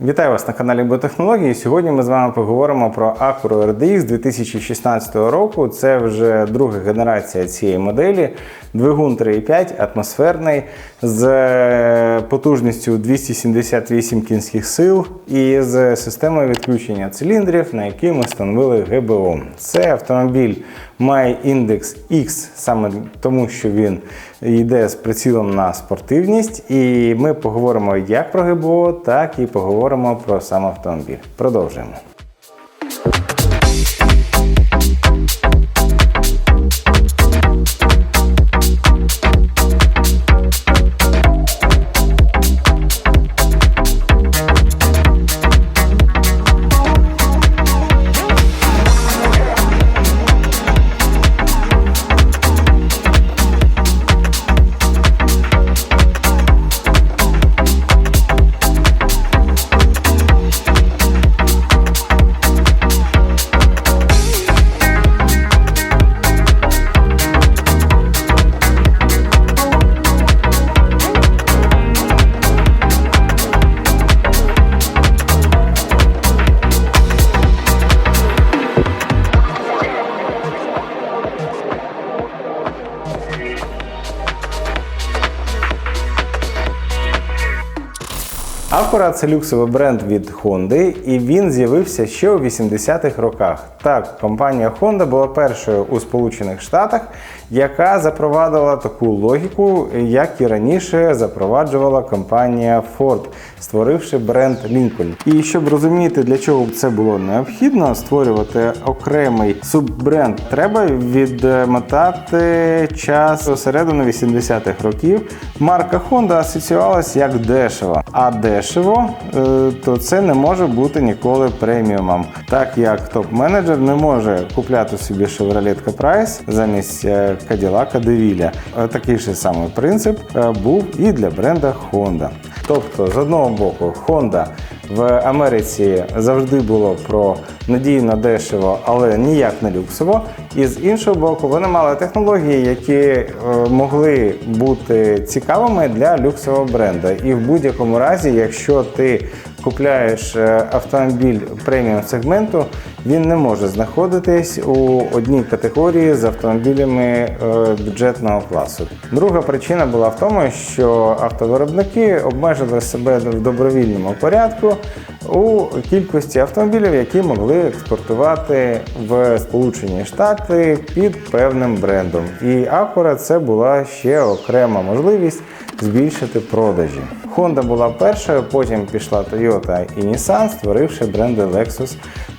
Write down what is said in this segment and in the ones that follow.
Вітаю вас на каналі Біотехнології. Сьогодні ми з вами поговоримо про Acura RDX 2016 року. Це вже друга генерація цієї моделі. Двигун 3,5 атмосферний з е, потужністю 278 кінських сил і з системою відключення циліндрів, на якій ми встановили ГБО. Це автомобіль має індекс X саме тому, що він йде з прицілом на спортивність. І ми поговоримо як про ГБО, так і поговоримо про сам автомобіль. Продовжуємо. Acura – це люксовий бренд від Honda, і він з'явився ще у 80-х роках. Так, компанія Honda була першою у Сполучених Штатах, яка запровадила таку логіку, як і раніше запроваджувала компанія Ford, створивши бренд Lincoln. І щоб розуміти, для чого це було необхідно створювати окремий суббренд, треба відмотати час середини 80-х років. Марка Honda асоціювалася як дешева, а дешево е, то це не може бути ніколи преміумом, так як топ-менеджер не може купляти собі Chevrolet Caprice замість е, Cadillac DeVille. Е, Такий же самий принцип е, був і для бренда Honda. Тобто, з одного боку, Honda в Америці завжди було про надійно дешево, але ніяк не люксово. І з іншого боку, вони мали технології, які могли бути цікавими для люксового бренду. І в будь-якому разі, якщо ти купляєш е, автомобіль преміум сегменту, він не може знаходитись у одній категорії з автомобілями е, бюджетного класу. Друга причина була в тому, що автовиробники обмежили себе в добровільному порядку у кількості автомобілів, які могли експортувати в Сполучені Штати під певним брендом. І Acura це була ще окрема можливість збільшити продажі. Honda була першою, потім пішла Toyota і Nissan, створивши бренди Lexus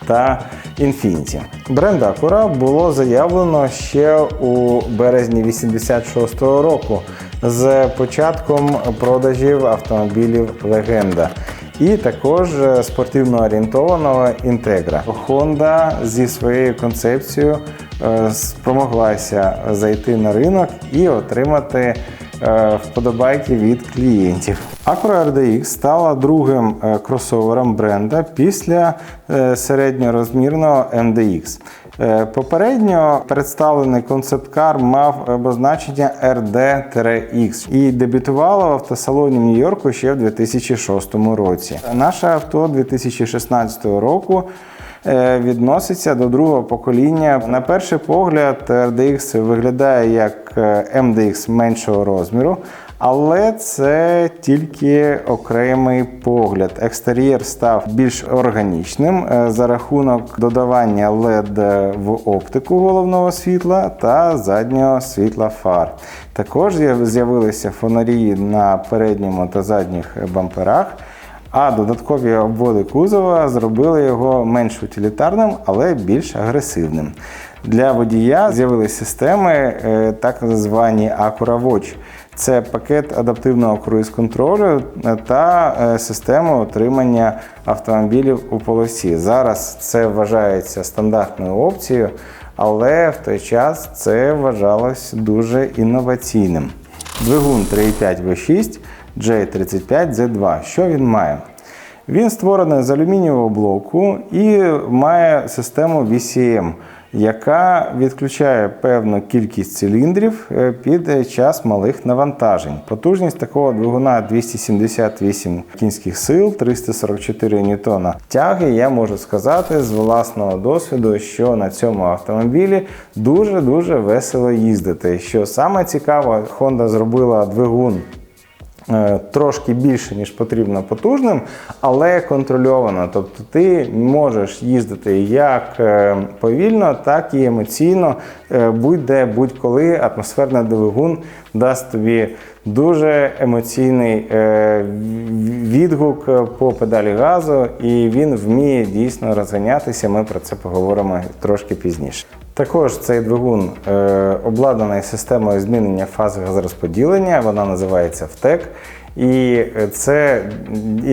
та Infiniti. Бренд Acura було заявлено ще у березні 86-го року з початком продажів автомобілів Легенда. І також спортивно орієнтованого інтегра. Honda зі своєю концепцією е, спромоглася зайти на ринок і отримати вподобайки від клієнтів. Acura RDX стала другим е, кросовером бренда після е, середньорозмірного MDX. Е, Попередньо представлений концепт-кар мав обозначення RD-X і дебютувала в автосалоні Нью-Йорку ще в 2006 році. Наше авто 2016 року е, відноситься до другого покоління. На перший погляд, RDX виглядає як е, MDX меншого розміру. Але це тільки окремий погляд. Екстер'єр став більш органічним е, за рахунок додавання LED в оптику головного світла та заднього світла фар. Також з'явилися фонарі на передньому та задніх бамперах. А додаткові обводи кузова зробили його менш утилітарним, але більш агресивним. Для водія з'явилися системи, е, так звані Acura Watch. Це пакет адаптивного круїз-контролю та е, система отримання автомобілів у полосі. Зараз це вважається стандартною опцією, але в той час це вважалось дуже інноваційним. Двигун 3,5 V6 J35Z2. Що він має? Він створений з алюмінієвого блоку і має систему VCM, яка відключає певну кількість циліндрів е, під час малих навантажень. Потужність такого двигуна 278 кінських сил, 344 ньютона тяги. Я можу сказати з власного досвіду, що на цьому автомобілі дуже дуже весело їздити. Що саме цікаво, Honda зробила двигун. Е, Трошки більше, ніж потрібно потужним, але контрольовано. Тобто ти можеш їздити як е, повільно, так і емоційно, е, будь-де, будь-коли атмосферний двигун дасть тобі дуже емоційний е, відгук по педалі газу, і він вміє дійсно розганятися. Ми про це поговоримо трошки пізніше. Також цей двигун е, обладнаний системою змінення фази газорозподілення, вона називається ВТЕК. І це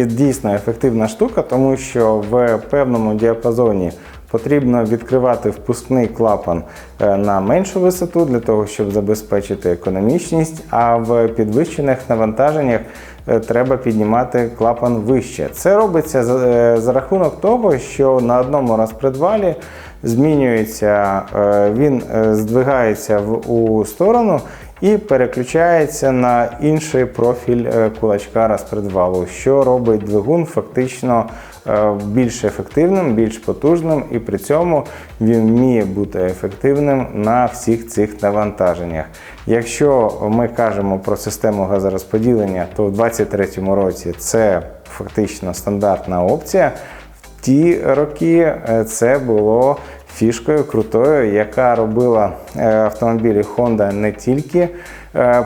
дійсно ефективна штука, тому що в певному діапазоні потрібно відкривати впускний клапан е, на меншу висоту для того, щоб забезпечити економічність, а в підвищених навантаженнях е, треба піднімати клапан вище. Це робиться за, е, за рахунок того, що на одному розпредвалі змінюється, він здвигається в у сторону і переключається на інший профіль кулачка розпредвалу, що робить двигун фактично більш ефективним, більш потужним, і при цьому він вміє бути ефективним на всіх цих навантаженнях. Якщо ми кажемо про систему газорозподілення, то в 2023 році це фактично стандартна опція. Ті роки це було фішкою крутою, яка робила автомобілі Honda не тільки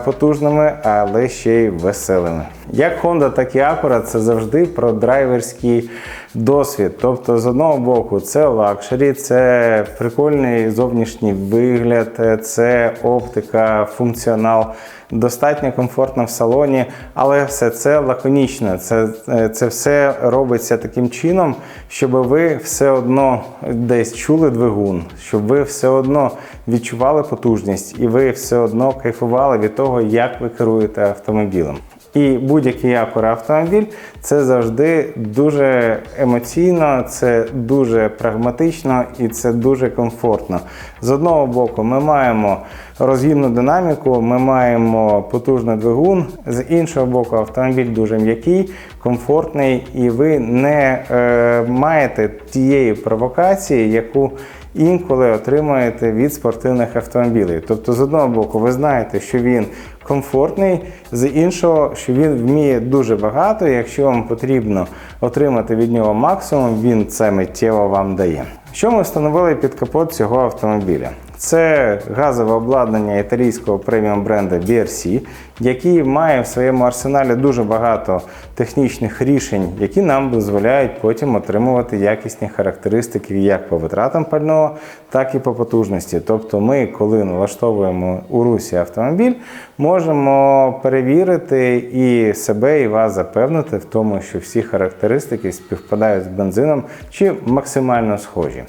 потужними, але ще й веселими. Як Honda, так і Acura це завжди про драйверський досвід. Тобто, з одного боку, це лакшері, це прикольний зовнішній вигляд, це оптика, функціонал. Достатньо комфортно в салоні, але все це лаконічно. Це це все робиться таким чином, щоб ви все одно десь чули двигун, щоб ви все одно відчували потужність і ви все одно кайфували від того, як ви керуєте автомобілем. І будь-який Acura автомобіль це завжди дуже емоційно, це дуже прагматично і це дуже комфортно. З одного боку, ми маємо розгінну динаміку, ми маємо потужний двигун, з іншого боку, автомобіль дуже м'який, комфортний, і ви не е, маєте тієї провокації, яку інколи отримаєте від спортивних автомобілів. Тобто, з одного боку, ви знаєте, що він комфортний, з іншого, що він вміє дуже багато. Якщо вам потрібно отримати від нього максимум, він це миттєво вам дає. Що ми встановили під капот цього автомобіля? Це газове обладнання італійського преміум бренду BRC, який має в своєму арсеналі дуже багато технічних рішень, які нам дозволяють потім отримувати якісні характеристики як по витратам пального, так і по потужності. Тобто, ми, коли налаштовуємо у русі автомобіль, можемо перевірити і себе, і вас запевнити в тому, що всі характеристики співпадають з бензином чи максимально схожі.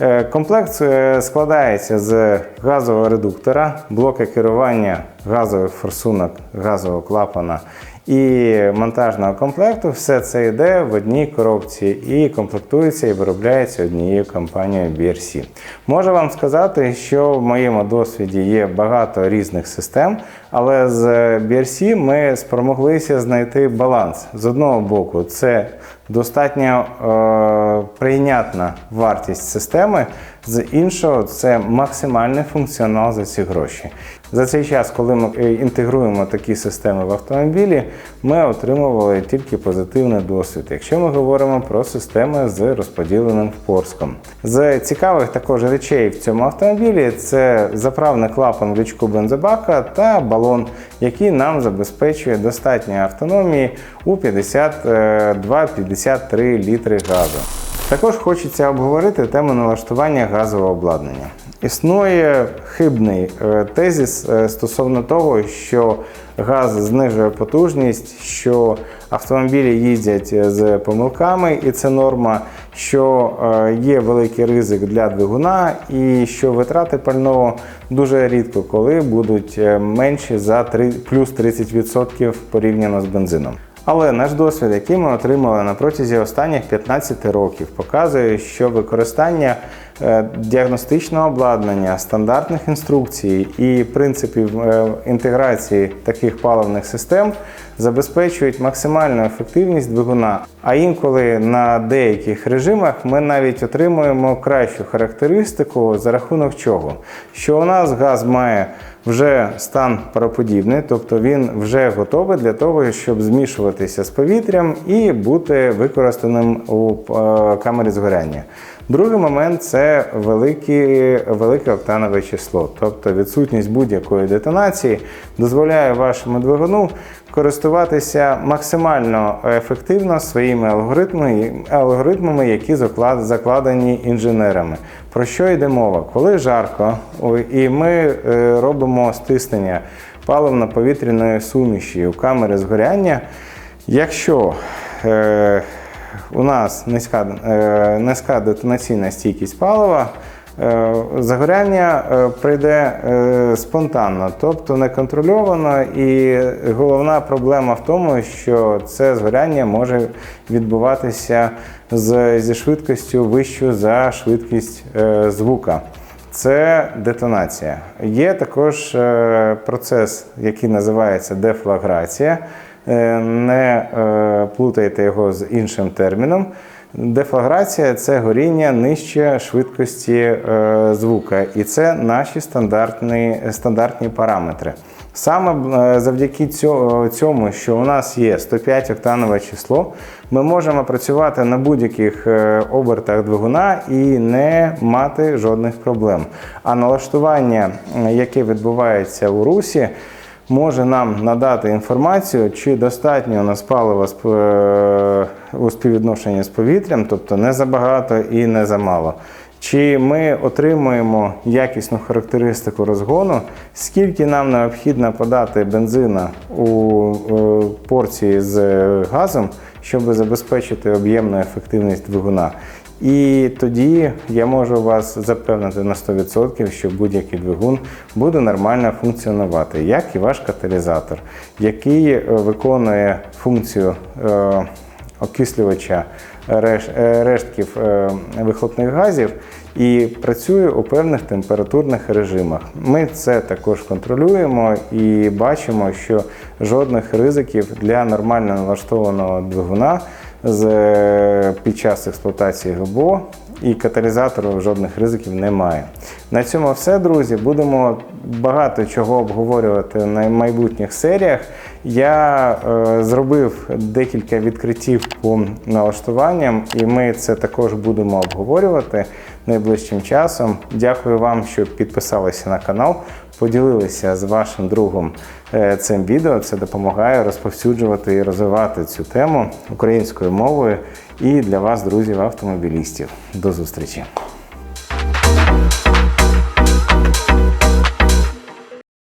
Е, комплект е, складається з газового редуктора, блока керування газових форсунок, газового клапана і монтажного комплекту. Все це йде в одній коробці і комплектується і виробляється однією компанією BRC. Можу вам сказати, що в моєму досвіді є багато різних систем, але з BRC ми спромоглися знайти баланс. З одного боку, це достатньо е, прийнятна вартість системи, з іншого це максимальний функціонал за ці гроші. За цей час, коли ми е, інтегруємо такі системи в автомобілі, ми отримували тільки позитивний досвід, якщо ми говоримо про системи з розподіленим впорском. З цікавих також речей в цьому автомобілі це заправний клапан в лючку бензобака та балон, який нам забезпечує достатньо автономії у 52-53 літри газу. Також хочеться обговорити тему налаштування газового обладнання. Існує хибний е, тезіс е, стосовно того, що газ знижує потужність, що автомобілі їздять з помилками, і це норма, що е, є великий ризик для двигуна, і що витрати пального дуже рідко коли будуть менші за 3, плюс 30% порівняно з бензином. Але наш досвід, який ми отримали на протязі останніх 15 років, показує, що використання е, діагностичного обладнання, стандартних інструкцій і принципів е, інтеграції таких паливних систем забезпечують максимальну ефективність двигуна. А інколи на деяких режимах ми навіть отримуємо кращу характеристику за рахунок чого? Що у нас газ має вже стан пароподібний, тобто він вже готовий для того, щоб змішуватися з повітрям і бути використаним у е, камері згоряння. Другий момент це великі, велике октанове число, тобто відсутність будь-якої детонації дозволяє вашому двигуну користуватися максимально ефективно своїми алгоритмами, алгоритмами які закладені інженерами. Про що йде мова? Коли жарко і ми е, робимо стиснення паливно-повітряної суміші у камери згоряння, якщо е, у нас низька, е, низька детонаційна стійкість палива, загоряння е, прийде е, спонтанно, тобто неконтрольовано. І головна проблема в тому, що це згоряння може відбуватися зі швидкістю вищою за швидкість е, звука. Це детонація. Є також е, процес, який називається дефлаграція. Е, Не е, плутайте його з іншим терміном. Дефлаграція це горіння нижче швидкості е, звука, і це наші стандартні, стандартні параметри. Саме е, завдяки цьо- цьому, що у нас є 105 октанове число, ми можемо працювати на будь-яких е, обертах двигуна і не мати жодних проблем. А налаштування, яке відбувається у русі, може нам надати інформацію, чи достатньо у нас палива у співвідношенні з повітрям, тобто не забагато і не замало. Чи ми отримуємо якісну характеристику розгону, скільки нам необхідно подати бензина у е, порції з газом, щоб забезпечити об'ємну ефективність двигуна. І тоді я можу вас запевнити на 100%, що будь-який двигун буде нормально функціонувати, як і ваш каталізатор, який е, виконує функцію е, окислювача е, рештків е, вихлопних газів і працює у певних температурних режимах. Ми це також контролюємо і бачимо, що жодних ризиків для нормально налаштованого двигуна е, під час експлуатації ГБО і каталізатору жодних ризиків немає. На цьому все, друзі. Будемо багато чого обговорювати на майбутніх серіях. Я е, зробив декілька відкриттів по налаштуванням, і ми це також будемо обговорювати найближчим часом. Дякую вам, що підписалися на канал, поділилися з вашим другом е, цим відео. Це допомагає розповсюджувати і розвивати цю тему українською мовою і для вас, друзів автомобілістів. До зустрічі!